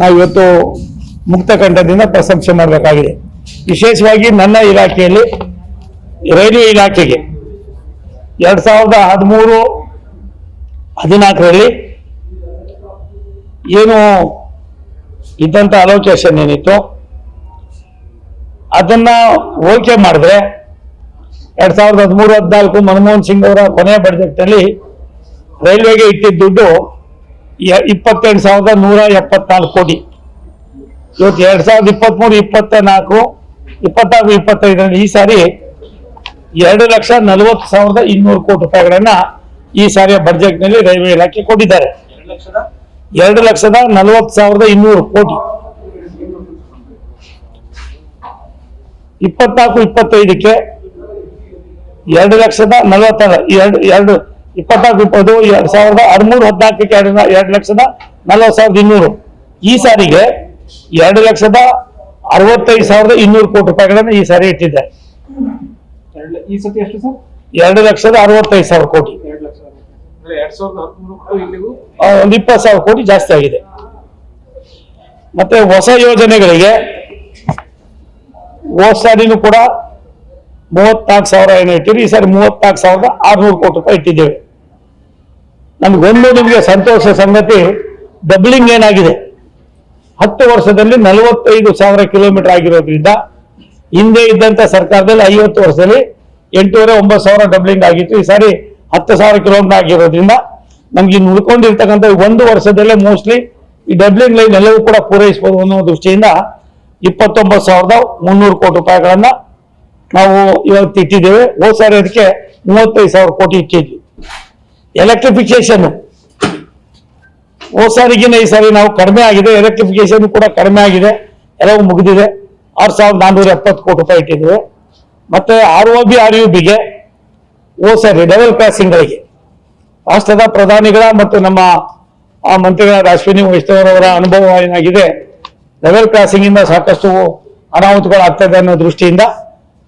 ನಾವು ಇವತ್ತು ಮುಕ್ತಕಂಠದಿಂದ ಪ್ರಶಂಸೆ ಮಾಡಬೇಕಾಗಿದೆ. ವಿಶೇಷವಾಗಿ ನನ್ನ ಇಲಾಖೆಯಲ್ಲಿ ರೈಲ್ವೆ ಇಲಾಖೆಗೆ ಎರಡ್ ಸಾವಿರದ ಹದಿಮೂರು ಹದಿನಾಲ್ಕರಲ್ಲಿ ಏನು ಇದ್ದಂಥ ಅಲೋಕೇಶನ್ ಏನಿತ್ತು, ಅದನ್ನ ಓಕೆ ಮಾಡಿದ್ರೆ ಎರಡ್ ಸಾವಿರದ ಹದಿಮೂರು ಹದಿನಾಲ್ಕು ಮನಮೋಹನ್ ಸಿಂಗ್ ಅವರ ಕೊನೆಯ ಬಜೆಟ್ನಲ್ಲಿ ರೈಲ್ವೆಗೆ ಇಟ್ಟಿದ್ದ ದುಡ್ಡು ಇಪ್ಪತ್ತೆಂಟು ಸಾವಿರದ ನೂರ ಎಪ್ಪತ್ನಾಲ್ಕು ಕೋಟಿ. ಇವತ್ತು ಎರಡ್ ಸಾವಿರದ ಇಪ್ಪತ್ಮೂರು ಇಪ್ಪತ್ತ ನಾಲ್ಕು ಇಪ್ಪತ್ನಾಲ್ಕು, ಇಪ್ಪತ್ತೈದರಲ್ಲಿ ಈ ಸಾರಿ ಎರಡು ಲಕ್ಷ ನಲವತ್ತು ಸಾವಿರದ ಇನ್ನೂರು ಕೋಟಿ ರೂಪಾಯಿಗಳನ್ನ ಈ ಸಾರಿಯ ಬಜೆಟ್ನಲ್ಲಿ ರೈಲ್ವೆ ಇಲಾಖೆ ಕೊಟ್ಟಿದ್ದಾರೆ. ಎರಡು ಲಕ್ಷದ ನಲವತ್ತು ಸಾವಿರದ ಇನ್ನೂರು ಕೋಟಿ. ಇಪ್ಪತ್ನಾಲ್ಕು, ಇಪ್ಪತ್ತೈದಕ್ಕೆ ಎರಡು ಲಕ್ಷದ ನಲವತ್ತರ ಎರಡು ಎರಡು ಇಪ್ಪತ್ನಾಲ್ಕು ಇಪ್ಪತ್ತು ಎರಡ್ ಸಾವಿರದ ಹದಿಮೂರು ಹದಿನಾಲ್ಕಕ್ಕೆ ಎರಡು ಎರಡು ಲಕ್ಷದ ನಲವತ್ತು ಸಾವಿರದ ಇನ್ನೂರು. ಈ ಸಾರಿಗೆ ಎರಡು ಲಕ್ಷದ ಅರವತ್ತೈದು ಸಾವಿರದ ಇನ್ನೂರು ಕೋಟಿ ರೂಪಾಯಿಗಳನ್ನು ಈ ಸಾರಿ ಇಟ್ಟಿದ್ದೆ ಎರಡು- ಈ ಸತಿ ಎಷ್ಟು ಸರ್? ಎರಡು ಲಕ್ಷದ ಅರವತ್ತೈದು ಸಾವಿರ ಕೋಟಿ. ಒಂದ್ ಇಪ್ಪತ್ತು ಸಾವಿರ ಕೋಟಿ ಜಾಸ್ತಿ ಆಗಿದೆ. ಮತ್ತೆ ಹೊಸ ಯೋಜನೆಗಳಿಗೆ ಹೋದ್ ಸಾರಿನೂ ಕೂಡ ಮೂವತ್ನಾಲ್ಕು ಸಾವಿರ ಏನೋ ಇಟ್ಟಿರಿ ಈ ಸಾರಿ ಮೂವತ್ನಾಲ್ಕು ಸಾವಿರದ ಆರ್ನೂರು ಕೋಟಿ ರೂಪಾಯಿ ಇಟ್ಟಿದ್ದೇವೆ. ನಮಗೊಂದು ನಿಮಗೆ ಸಂತೋಷ ಸಂಗತಿ ಡಬ್ಲಿಂಗ್ ಏನಾಗಿದೆ? ಹತ್ತು ವರ್ಷದಲ್ಲಿ ನಲವತ್ತೈದು ಸಾವಿರ ಕಿಲೋಮೀಟರ್ ಆಗಿರೋದ್ರಿಂದ, ಹಿಂದೆ ಇದ್ದಂತ ಸರ್ಕಾರದಲ್ಲಿ ಐವತ್ತು ವರ್ಷದಲ್ಲಿ ಎಂಟೂವರೆ ಒಂಬತ್ತು ಸಾವಿರ ಡಬ್ಲಿಂಗ್ ಆಗಿತ್ತು. ಈ ಸಾರಿ ಹತ್ತು ಸಾವಿರ ಕಿಲೋಮೀಟರ್ ಆಗಿರೋದ್ರಿಂದ ನಮ್ಗೆ ಇನ್ನು ಉಳ್ಕೊಂಡಿರ್ತಕ್ಕಂಥ ಒಂದು ವರ್ಷದಲ್ಲೇ ಮೋಸ್ಟ್ಲಿ ಈ ಡಬ್ಲಿಂಗ್ ಲೈನ್ ಎಲ್ಲವೂ ಕೂಡ ಪೂರೈಸಬಹುದು ಅನ್ನೋ ದೃಷ್ಟಿಯಿಂದ ಇಪ್ಪತ್ತೊಂಬತ್ತು ಸಾವಿರದ ಮುನ್ನೂರು ಕೋಟಿ ರೂಪಾಯಿಗಳನ್ನ ನಾವು ಇವತ್ತು ಇಟ್ಟಿದ್ದೇವೆ. ಹೋದ್ ಸಾರಿ ಅದಕ್ಕೆ ಮೂವತ್ತೈದು ಸಾವಿರ ಕೋಟಿ ಇಟ್ಟಿದ್ವಿ. ಎಲೆಕ್ಟ್ರಿಫಿಕೇಶನ್ ಹೋದ ಸಾರಿಗಿನ ಈ ಸಾರಿ ನಾವು ಕಡಿಮೆ ಆಗಿದೆ. ಎಲೆಕ್ಟ್ರಿಫಿಕೇಶನ್ ಕೂಡ ಕಡಿಮೆ ಆಗಿದೆ. ಎಲ್ಲವೂ ಮುಗಿದಿದೆ. ಆರು ಸಾವಿರದ ನಾನ್ನೂರ ಎಪ್ಪತ್ತು ಕೋಟಿ ರೂಪಾಯಿ ಇಟ್ಟಿದ್ದೇವೆ ಮತ್ತೆ R O B R U ಬಿಗೆ ಹೋದ ಸಾರಿ ಲೆವೆಲ್ ಕ್ರಾಸಿಂಗ್ಗಳಿಗೆ ರಾಷ್ಟ್ರದ ಪ್ರಧಾನಿಗಳ ಮತ್ತು ನಮ್ಮ ಮಂತ್ರಿಗಳಾದ ಅಶ್ವಿನಿ ವೈಷ್ಣವರವರ ಅನುಭವ ಏನಾಗಿದೆ? ಡಬಲ್ ಕ್ರಾಸಿಂಗಿಂದ ಸಾಕಷ್ಟು ಅನಾಹುತಗಳಾಗ್ತದೆ ಅನ್ನೋ ದೃಷ್ಟಿಯಿಂದ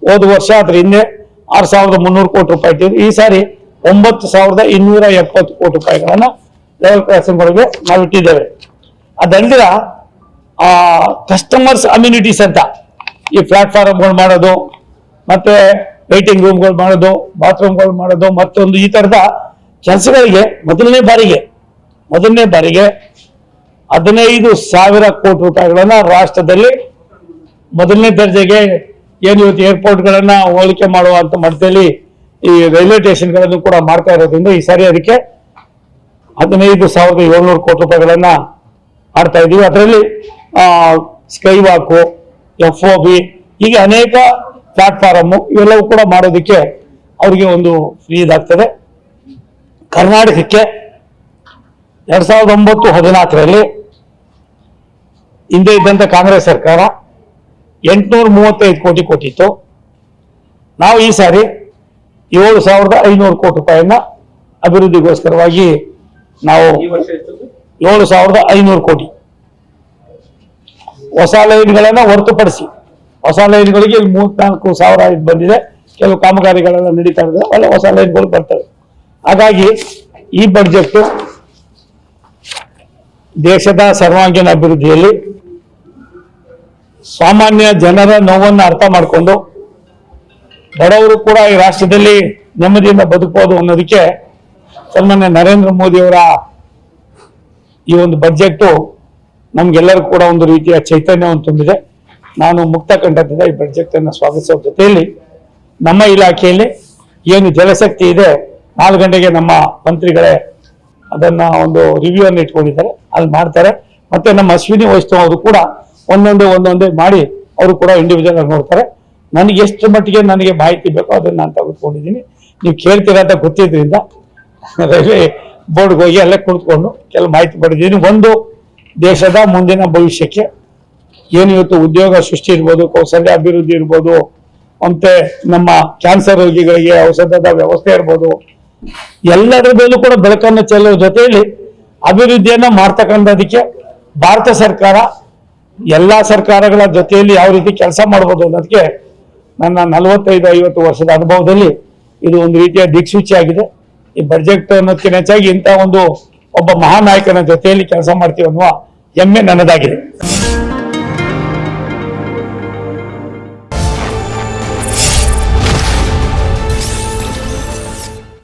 ಹೋದ ವರ್ಷ ಅದ್ರ ಹಿಂದೆ ಆರು ಸಾವಿರದ ಮುನ್ನೂರು ಕೋಟಿ ರೂಪಾಯಿ ಇಟ್ಟಿದ್ರು ಈ ಸಾರಿ ಒಂಬತ್ತು ಸಾವಿರದ ಇನ್ನೂರ ಎಪ್ಪತ್ತು ಕೋಟಿ ರೂಪಾಯಿಗಳನ್ನ ಲೆವೆಲ್ ಕ್ರಾಸಿಂಗ್ ಒಳಗೆ ನಾವು ಇಟ್ಟಿದ್ದೇವೆ. ಕಸ್ಟಮರ್ಸ್ ಅಮ್ಯುನಿಟೀಸ್ ಅಂತ, ಈ ಪ್ಲಾಟ್ಫಾರ್ಮ್ಗಳು ಮಾಡೋದು, ಮತ್ತೆ ವೈಟಿಂಗ್ ರೂಮ್ಗಳು ಮಾಡೋದು ಬಾತ್ರೂಮ್ಗಳು ಮಾಡೋದು, ಮತ್ತೊಂದು ಈ ತರದ ಕೆಲಸಗಳಿಗೆ ಮೊದಲನೇ ಬಾರಿಗೆ ಮೊದಲನೇ ಬಾರಿಗೆ ಹದಿನೈದು ಸಾವಿರ ಕೋಟಿ ರೂಪಾಯಿಗಳನ್ನ ರಾಷ್ಟ್ರದಲ್ಲಿ ಮೊದಲನೇ ದರ್ಜೆಗೆ ಏನು ಇವತ್ತು ಏರ್ಪೋರ್ಟ್ಗಳನ್ನ ಹೋಲಿಕೆ ಮಾಡುವಂತ ಮಟ್ಟದಲ್ಲಿ ಈ ರೈಲ್ವೆ ಸ್ಟೇಷನ್ಗಳನ್ನು ಕೂಡ ಮಾಡ್ತಾ ಇರೋದ್ರಿಂದ ಈ ಸಾರಿ ಅದಕ್ಕೆ ಹದಿನೈದು ಸಾವಿರದ ಏಳ್ನೂರು ಕೋಟಿ ರೂಪಾಯಿಗಳನ್ನ ಮಾಡ್ತಾ ಇದೀವಿ. ಅದರಲ್ಲಿ sky walk F O B ಹೀಗೆ ಅನೇಕ ಪ್ಲಾಟ್ಫಾರಮ್ ಇವೆಲ್ಲವೂ ಕೂಡ ಮಾಡೋದಕ್ಕೆ ಅವರಿಗೆ ಒಂದು ಫ್ರೀ ಇದಾಗ್ತದೆ. ಕರ್ನಾಟಕಕ್ಕೆ ಎರಡ್ ಸಾವಿರದ ಒಂಬತ್ತು ಹದಿನಾಲ್ಕರಲ್ಲಿ ಹಿಂದೆ ಇದ್ದಂತ ಕಾಂಗ್ರೆಸ್ ಸರ್ಕಾರ ಎಂಟುನೂರ ಮೂವತ್ತೈದು ಕೋಟಿ ಕೊಟ್ಟಿತ್ತು. ನಾವು ಈ ಸಾರಿ ಏಳು ಸಾವಿರದ ಐನೂರು ಕೋಟಿ ರೂಪಾಯಿಯನ್ನ ಅಭಿವೃದ್ಧಿಗೋಸ್ಕರವಾಗಿ ನಾವು? ಏಳು ಸಾವಿರದ ಐನೂರು ಕೋಟಿ. ಹೊಸ ಲೈನ್ಗಳನ್ನ ಹೊರತುಪಡಿಸಿ ಹೊಸ ಲೈನ್ಗಳಿಗೆ ಇಲ್ಲಿ ಮೂವತ್ನಾಲ್ಕು ಸಾವಿರ ಇದು ಬಂದಿದೆ. ಕೆಲವು ಕಾಮಗಾರಿಗಳೆಲ್ಲ ನಡೀತಾ ಇದೆ ಒಳ್ಳೆ ಹೊಸ ಲೈನ್ಗಳು ಬರ್ತವೆ. ಹಾಗಾಗಿ ಈ ಬಡ್ಜೆಟ್ ದೇಶದ ಸರ್ವಾಂಗೀಣ ಅಭಿವೃದ್ಧಿಯಲ್ಲಿ ಸಾಮಾನ್ಯ ಜನರ ನೋವನ್ನು ಅರ್ಥ ಮಾಡಿಕೊಂಡು ಬಡವರು ಕೂಡ ಈ ರಾಷ್ಟ್ರದಲ್ಲಿ ನೆಮ್ಮದಿಯಿಂದ ಬದುಕಬಹುದು ಅನ್ನೋದಕ್ಕೆ ಸನ್ಮಾನ್ಯ ನರೇಂದ್ರ ಮೋದಿ ಅವರ ಈ ಒಂದು ಬಜೆಟ್ ನಮ್ಗೆಲ್ಲರೂ ಕೂಡ ಒಂದು ರೀತಿಯ ಚೈತನ್ಯವನ್ನು ತುಂಬಿದೆ ನಾನು ಮುಕ್ತ ಕಂಠದಿಂದ ಈ ಬಜೆಟ್ ಅನ್ನು ಸ್ವಾಗತಿಸುವ ಜೊತೆಯಲ್ಲಿ ನಮ್ಮ ಇಲಾಖೆಯಲ್ಲಿ ಏನು ಜಲಶಕ್ತಿ ಇದೆ, ನಾಲ್ಕು ಗಂಟೆಗೆ ನಮ್ಮ ಮಂತ್ರಿಗಳೇ ಅದನ್ನ ಒಂದು ರಿವ್ಯೂ ಅನ್ನು ಇಟ್ಕೊಂಡಿದ್ದಾರೆ. ಅಲ್ಲಿ ಮಾಡ್ತಾರೆ. ಮತ್ತೆ ನಮ್ಮ ಅಶ್ವಿನಿ ವೈಷ್ಣವ್ ಅವರು ಕೂಡ ಒಂದೊಂದೇ ಒಂದೊಂದೇ ಮಾಡಿ ಅವರು ಕೂಡ ಇಂಡಿವಿಜುವಲ್ ಆಗಿ ನೋಡ್ತಾರೆ. ನನಗೆ ಎಷ್ಟು ಮಟ್ಟಿಗೆ ನನಗೆ ಮಾಹಿತಿ ಬೇಕೋ ಅದನ್ನ ನಾನು ತೆಗೆದುಕೊಂಡಿದ್ದೀನಿ. ನೀವು ಕೇಳ್ತೀರಾ ಅಂತ ಗೊತ್ತಿದ್ರಿಂದ ರೈಲ್ವೆ ಬೋರ್ಡ್ಗೆ ಹೋಗಿ ಅಲ್ಲೇ ಕುಳಿತುಕೊಂಡು ಕೆಲವು ಮಾಹಿತಿ ಪಡೆದಿದ್ದೀನಿ. ಒಂದು, ದೇಶದ ಮುಂದಿನ ಭವಿಷ್ಯಕ್ಕೆ ಏನು ಇವತ್ತು ಉದ್ಯೋಗ ಸೃಷ್ಟಿ ಇರ್ಬೋದು, ಕೌಶಲ್ಯ ಅಭಿವೃದ್ಧಿ ಇರ್ಬೋದು, ಮತ್ತೆ ನಮ್ಮ ಕ್ಯಾನ್ಸರ್ ರೋಗಿಗಳಿಗೆ ಔಷಧದ ವ್ಯವಸ್ಥೆ ಇರ್ಬೋದು, ಎಲ್ಲದರ ಮೇಲೂ ಕೂಡ ಬೆಳಕನ್ನು ಚೆಲ್ಲುವ ಜೊತೆಯಲ್ಲಿ ಅಭಿವೃದ್ಧಿಯನ್ನ ಮಾಡ್ತಕ್ಕಂಥದಕ್ಕೆ ಭಾರತ ಸರ್ಕಾರ ಎಲ್ಲಾ ಸರ್ಕಾರಗಳ ಜೊತೆಯಲ್ಲಿ ಯಾವ ರೀತಿ ಕೆಲಸ ಮಾಡ್ಬೋದು ಅನ್ನೋದಕ್ಕೆ ನನ್ನ ನಲವತ್ತೈದು, ಐವತ್ತು ವರ್ಷದ ಅನುಭವದಲ್ಲಿ ಇದು ಒಂದು ರೀತಿಯ ದಿಕ್ಸೂಚಿ ಆಗಿದೆ. ಈ ಬಜೆಟ್ ಅನ್ನೋದಕ್ಕಿಂತ ಹೆಚ್ಚಾಗಿ ಇಂಥ ಒಂದು ಒಬ್ಬ ಮಹಾನಾಯಕನ ಜೊತೆಯಲ್ಲಿ ಕೆಲಸ ಮಾಡ್ತೀವಿ ಅನ್ನುವ ಹೆಮ್ಮೆ ನನ್ನದಾಗಿದೆ.